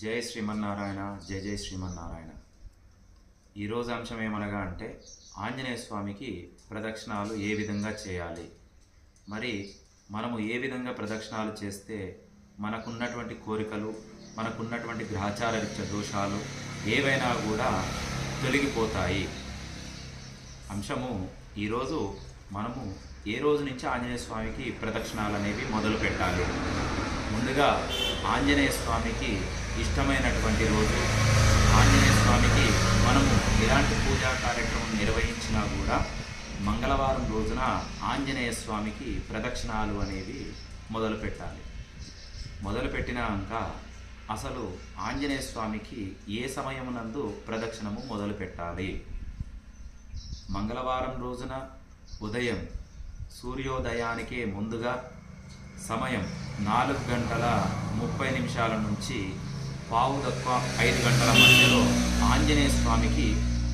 జై శ్రీమన్నారాయణ జై జై శ్రీమన్నారాయణ. ఈరోజు అంశం ఏమనగా అంటే ఆంజనేయ స్వామికి ప్రదక్షిణాలు ఏ విధంగా చేయాలి? మరి మనము ఏ విధంగా ప్రదక్షిణాలు చేస్తే మనకున్నటువంటి కోరికలు మనకున్నటువంటి గ్రహచార రీత్య దోషాలు ఏవైనా కూడా తొలగిపోతాయి? అంశము ఈరోజు మనము ఏ రోజు నుంచి ఆంజనేయ స్వామికి ప్రదక్షిణాలు అనేవి మొదలు పెట్టాలి ముందుగా ఆంజనేయ స్వామికి ఇష్టమైనటువంటి రోజు. ఆంజనేయ స్వామికి మనము ఎలాంటి పూజా కార్యక్రమం నిర్వహించినా కూడా మంగళవారం రోజున ఆంజనేయ స్వామికి ప్రదక్షిణాలు అనేవి మొదలు పెట్టాలి. మొదలు పెట్టినాక అసలు ఆంజనేయ స్వామికి ఏ సమయమునందు ప్రదక్షిణము మొదలు పెట్టాలి? మంగళవారం రోజున ఉదయం సూర్యోదయానికే ముందుగా సమయం నాలుగు గంటల ముప్పై నిమిషాల నుంచి పావు తక్కువ ఐదు గంటల మధ్యలో ఆంజనేయ స్వామికి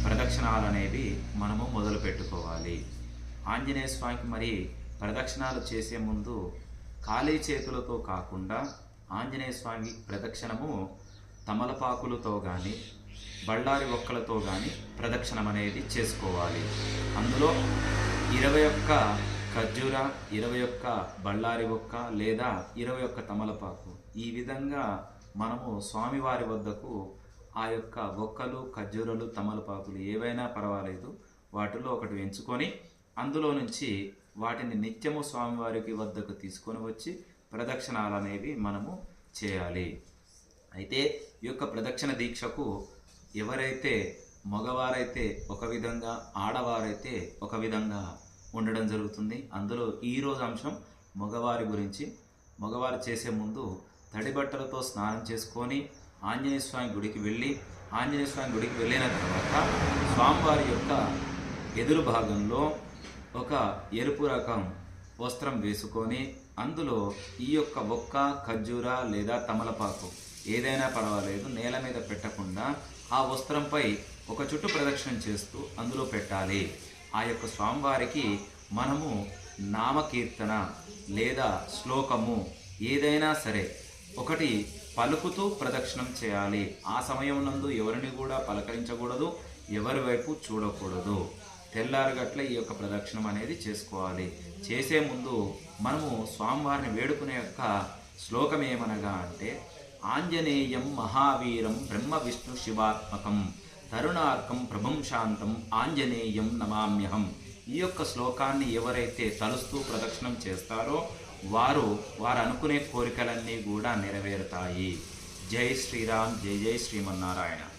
ప్రదక్షిణాలు అనేవి మనము మొదలు పెట్టుకోవాలి. ఆంజనేయ స్వామికి మరి ప్రదక్షిణాలు చేసే ముందు ఖాళీ చేతులతో కాకుండా ఆంజనేయ స్వామి ప్రదక్షిణము తమలపాకులతో కానీ బళ్ళారి ఒక్కలతో కానీ ప్రదక్షిణం అనేది చేసుకోవాలి. అందులో ఇరవై ఒక్క ఖర్జూర ఇరవై ఒక్క బళ్ళారి ఒక్క లేదా ఇరవై ఒక్క తమలపాకు ఈ విధంగా మనము స్వామివారి వద్దకు ఆ యొక్క ఒక్కలు ఖర్జూరలు తమలపాకులు ఏవైనా పర్వాలేదు. వాటిలో ఒకటి ఎంచుకొని అందులో నుంచి వాటిని నిత్యము స్వామివారికి వద్దకు తీసుకొని వచ్చి ప్రదక్షిణాలు అనేవి మనము చేయాలి. అయితే ఈ యొక్క ప్రదక్షిణ దీక్షకు ఎవరైతే మగవారైతే ఒక విధంగా ఆడవారైతే ఒక విధంగా ఉండడం జరుగుతుంది. అందులో ఈరోజు అంశం మగవారి గురించి. మగవారు చేసే ముందు తడి బట్టలతో స్నానం చేసుకొని ఆంజనేయ స్వామి గుడికి వెళ్ళి ఆంజనేయ స్వామి గుడికి వెళ్ళిన తర్వాత స్వామివారి యొక్క ఎదురు భాగంలో ఒక ఎరుపు రకం వస్త్రం వేసుకొని అందులో ఈ యొక్క ఒక్క ఖర్జూర లేదా తమలపాకు ఏదైనా పర్వాలేదు నేల మీద పెట్టకుండా ఆ వస్త్రంపై ఒక చుట్టు ప్రదక్షిణం చేస్తూ అందులో పెట్టాలి. ఆ యొక్క స్వామివారికి మనము నామకీర్తన లేదా శ్లోకము ఏదైనా సరే ఒకటి పలుకుతూ ప్రదక్షిణం చేయాలి. ఆ సమయం నందు ఎవరిని కూడా పలకరించకూడదు ఎవరి వైపు చూడకూడదు. తెల్లారగట్ల ఈ యొక్క ప్రదక్షిణం అనేది చేసుకోవాలి. చేసే ముందు మనము స్వామివారిని వేడుకునే యొక్క శ్లోకం ఏమనగా అంటే ఆంజనేయం మహావీరం బ్రహ్మ విష్ణు శివాత్మకం తరుణార్కం ప్రభం శాంతం ఆంజనేయం నమామ్యహం. ఈ యొక్క శ్లోకాన్ని ఎవరైతే తలుస్తూ ప్రదక్షిణం చేస్తారో వారు వారు అనుకునే కోరికలన్నీ కూడా నెరవేరుతాయి. జై శ్రీరామ్ జై జై శ్రీమన్నారాయణ.